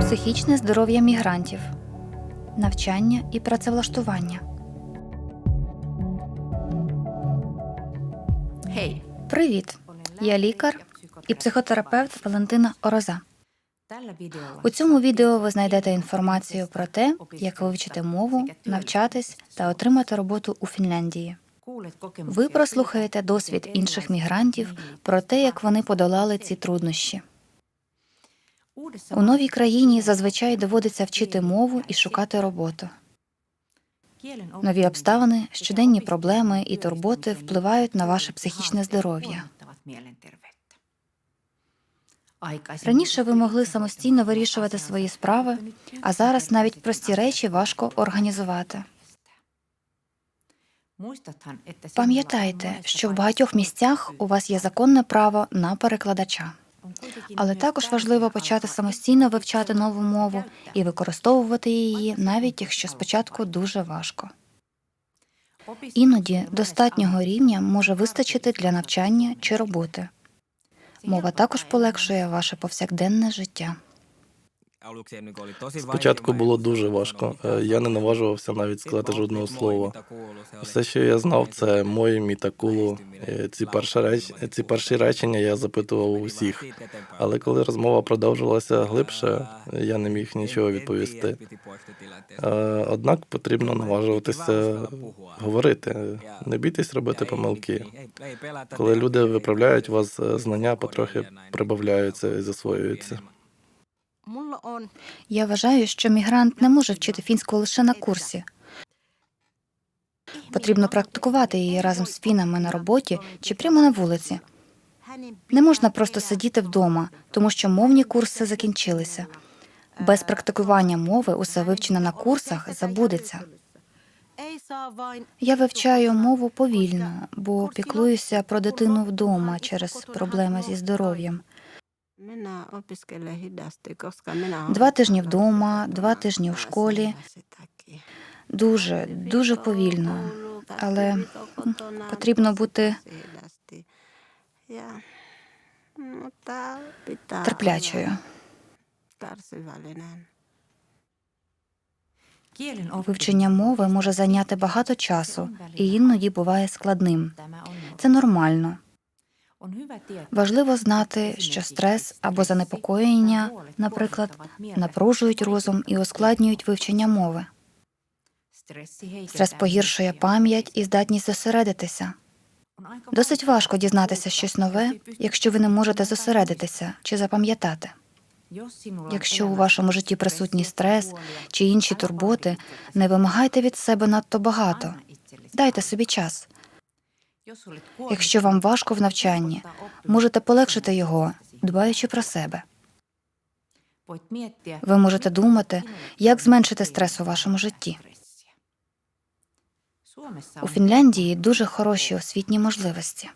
Психічне здоров'я мігрантів, навчання і працевлаштування. Hei, Привіт! Я лікар і психотерапевт Валентина Ороза. У цьому відео ви знайдете інформацію про те, як вивчити мову, навчатись та отримати роботу у Фінляндії. Ви прослухаєте досвід інших мігрантів про те, як вони подолали ці труднощі. У новій країні зазвичай доводиться вчити мову і шукати роботу. Нові обставини, щоденні проблеми і турботи впливають на ваше психічне здоров'я. Раніше ви могли самостійно вирішувати свої справи, а зараз навіть прості речі важко організувати. Пам'ятайте, що в багатьох місцях у вас є законне право на перекладача, але також важливо почати самостійно вивчати нову мову і використовувати її, навіть якщо спочатку дуже важко. Іноді достатнього рівня може вистачити для навчання чи роботи. Мова також полегшує ваше повсякденне життя. Спочатку було дуже важко. Я не наважувався навіть сказати жодного слова. Все, що я знав, це мої мітакулу. Е, Ці перші реч... ці перші речення я запитував у всіх. Але коли розмова продовжувалася глибше, я не міг нічого відповісти. Е, Однак потрібно наважуватися говорити. Не бійтесь робити помилки. Коли люди виправляють вас, е, знання потрохи прибавляються і засвоюються. Я вважаю, що мігрант не може вчити фінську лише на курсі. Потрібно практикувати її разом з фінами на роботі чи прямо на вулиці. Не можна просто сидіти вдома, тому що мовні курси закінчилися. Без практикування мови усе вивчене на курсах забудеться. Я вивчаю мову повільно, бо піклуюся про дитину вдома через проблеми зі здоров'ям. Два тижні вдома, два тижні в школі. Дуже, дуже повільно. Але потрібно бути терплячою. Kärsivällinen. Вивчення мови може зайняти багато часу і іноді буває складним. Це нормально. Важливо знати, що стрес або занепокоєння, наприклад, напружують розум і ускладнюють вивчення мови. Стрес погіршує пам'ять і здатність зосередитися. Досить важко дізнатися щось нове, якщо ви не можете зосередитися чи запам'ятати. Якщо у вашому житті присутній стрес чи інші турботи, не вимагайте від себе надто багато. Дайте собі час. Якщо вам важко в навчанні, можете полегшити його, дбаючи про себе. Ви можете думати, як зменшити стрес у вашому житті. У Фінляндії дуже хороші освітні можливості.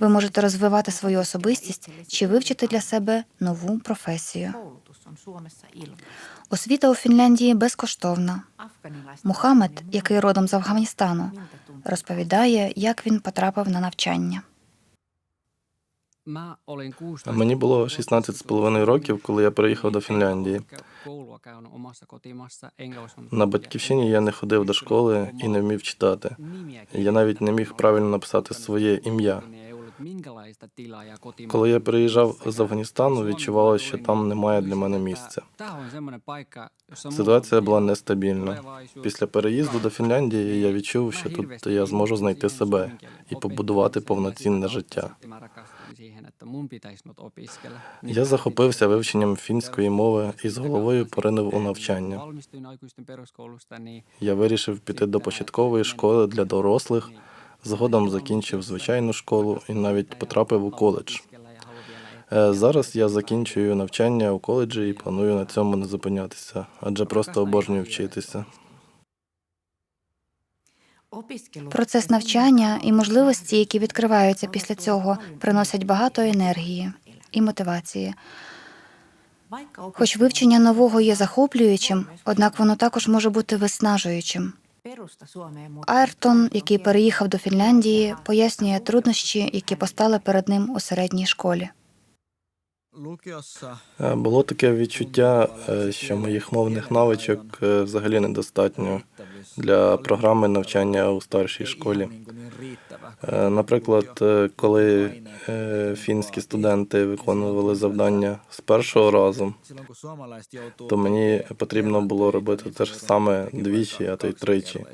Ви можете розвивати свою особистість чи вивчити для себе нову професію. Освіта у Фінляндії безкоштовна. Мухаммед, який родом з Афганістану, розповідає, як він потрапив на навчання. Мені було 16 з половиною років, коли я приїхав до Фінляндії. На батьківщині я не ходив до школи і не вмів читати. Я навіть не міг правильно написати своє ім'я. Коли я приїжджав з Афганістану, відчувалося, що там немає для мене місця. Ситуація була нестабільна. Після переїзду до Фінляндії я відчув, що тут я зможу знайти себе і побудувати повноцінне життя. Я захопився вивченням фінської мови і з головою поринув у навчання. Я вирішив піти до початкової школи для дорослих. Згодом закінчив звичайну школу і навіть потрапив у коледж. Е, Зараз я закінчую навчання у коледжі і планую на цьому не зупинятися, адже просто обожнюю вчитися. Процес навчання і можливості, які відкриваються після цього, приносять багато енергії і мотивації. Хоч вивчення нового є захоплюючим, однак воно також може бути виснажуючим. Айртон, який переїхав до Фінляндії, пояснює труднощі, які постали перед ним у середній школі. Е, Було таке відчуття, е, що моїх мовних навичок е, взагалі недостатньо для програми навчання у старшій школі. Наприклад, коли фінські студенти виконували завдання з першого разу, то мені потрібно було робити те ж саме двічі, а то й тричі.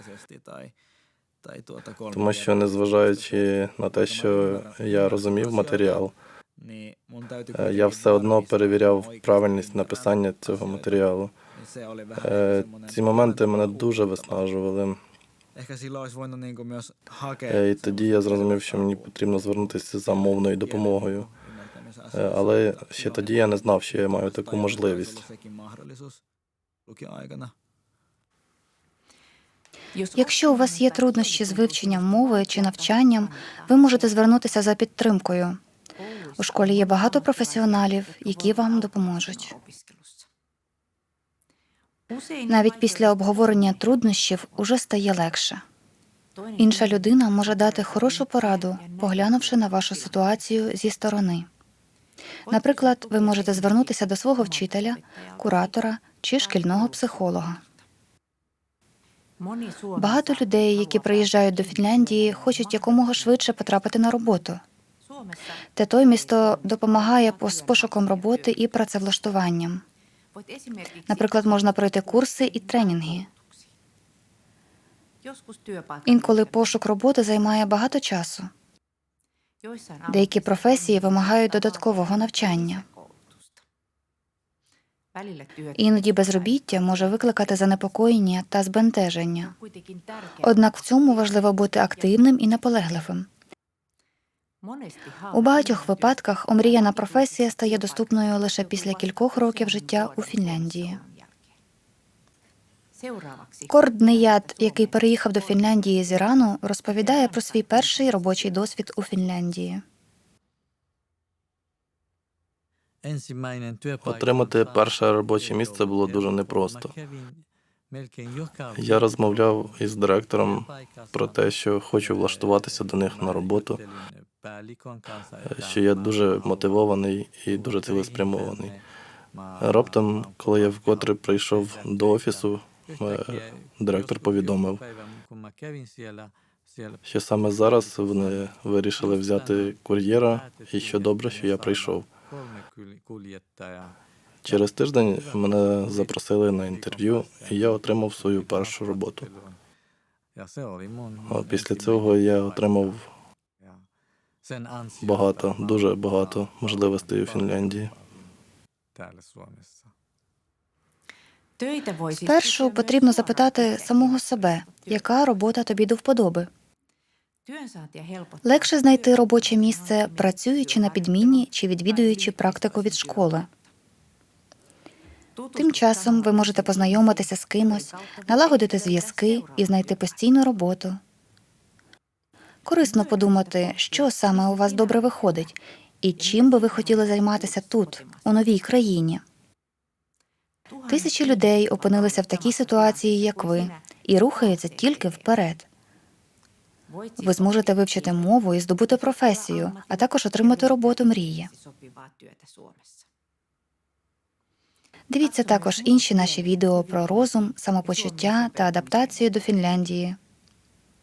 Тому що, незважаючи на те, що я розумів матеріал, я все одно перевіряв правильність написання цього матеріалу. Е, Ці моменти мене дуже виснажували. Е, І тоді я зрозумів, що мені потрібно звернутися за мовною допомогою. Е, Але ще тоді я не знав, що я маю таку можливість. Якщо у вас є труднощі з вивченням мови чи навчанням, ви можете звернутися за підтримкою. У школі є багато професіоналів, які вам допоможуть. Навіть після обговорення труднощів уже стає легше. Інша людина може дати хорошу пораду, поглянувши на вашу ситуацію зі сторони. Наприклад, ви можете звернутися до свого вчителя, куратора чи шкільного психолога. Багато людей, які приїжджають до Фінляндії, хочуть якомога швидше потрапити на роботу. Тето місто допомагає з пошуком роботи і працевлаштуванням. Наприклад, можна пройти курси і тренінги. Інколи пошук роботи займає багато часу. Деякі професії вимагають додаткового навчання. Іноді безробіття може викликати занепокоєння та збентеження. Однак в цьому важливо бути активним і наполегливим. У багатьох випадках омріяна професія стає доступною лише після кількох років життя у Фінляндії. Корд Неяд, який переїхав до Фінляндії з Ірану, розповідає про свій перший робочий досвід у Фінляндії. Отримати перше робоче місце було дуже непросто. Я розмовляв із директором про те, що хочу влаштуватися до них на роботу, що я дуже мотивований і дуже цілеспрямований. Раптом, коли я вкотре прийшов до офісу, е, директор повідомив, що саме зараз вони вирішили взяти кур'єра, і що добре, що я прийшов. Через тиждень мене запросили на інтерв'ю, і я отримав свою першу роботу. Після цього я отримав багато, дуже багато можливостей у Фінляндії. Спершу потрібно запитати самого себе, яка робота тобі до вподоби. Легше знайти робоче місце, працюючи на підміні чи відвідуючи практику від школи. Тим часом ви можете познайомитися з кимось, налагодити зв'язки і знайти постійну роботу. Корисно подумати, що саме у вас добре виходить, і чим би ви хотіли займатися тут, у новій країні. Тисячі людей опинилися в такій ситуації, як ви, і рухаються тільки вперед. Ви зможете вивчити мову і здобути професію, а також отримати роботу мрії. Дивіться також інші наші відео про розум, самопочуття та адаптацію до Фінляндії.